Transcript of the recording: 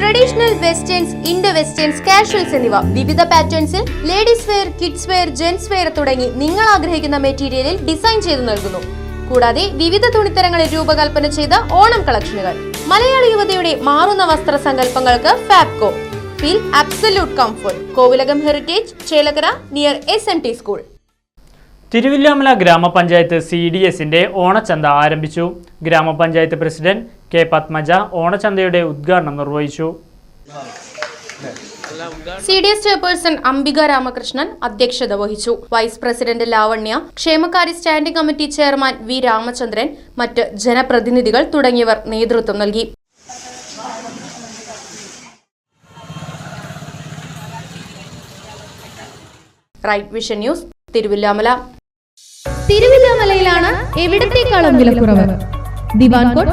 Traditional westerns Indo westerns casuals എന്നിവ. വിവിധ പാറ്റേൺസിൽ ladies wear kids wear gents wear തുടങ്ങി നിങ്ങൾ ആഗ്രഹിക്കുന്ന മെറ്റീരിയലിൽ ഡിസൈൻ ചെയ്തു നൽകുന്നു. കൂടാതെ വിവിധ തുണിത്തരങ്ങളിൽ രൂപകൽപ്പന ചെയ്ത ഓണം കളക്ഷനുകൾ. മലയാളി യുവതയുടെ മാറുന്ന വസ്ത്ര സങ്കല്പങ്ങൾക്ക് Fabco feel absolute comfort Kovilakam heritage Chelakkara near S N T school Thiruvilwamala ഗ്രാമപഞ്ചായത്ത് സി ഡി എസിന്റെ ഓണച്ചന്ത ആരംഭിച്ചു. ഗ്രാമപഞ്ചായത്ത് പ്രസിഡന്റ് കെ പത്മജ ഓണച്ചന്തയുടെ ഉദ്ഘാടനം നിർവഹിച്ചു. C D S chairperson Ambika Ramakrishnan അധ്യക്ഷത വഹിച്ചു. വൈസ് പ്രസിഡന്റ് ലാവണ്യ ക്ഷേമകാര്യ standing committee chairman V Ramachandran മറ്റ് ജനപ്രതിനിധികൾ തുടങ്ങിയവർ നേതൃത്വം നൽകി. Right vision news Thiruvilwamala. തിരുവില്ലാമലയിലാണ് എവിടത്തേക്കാളും വിലക്കുറവ് divan cot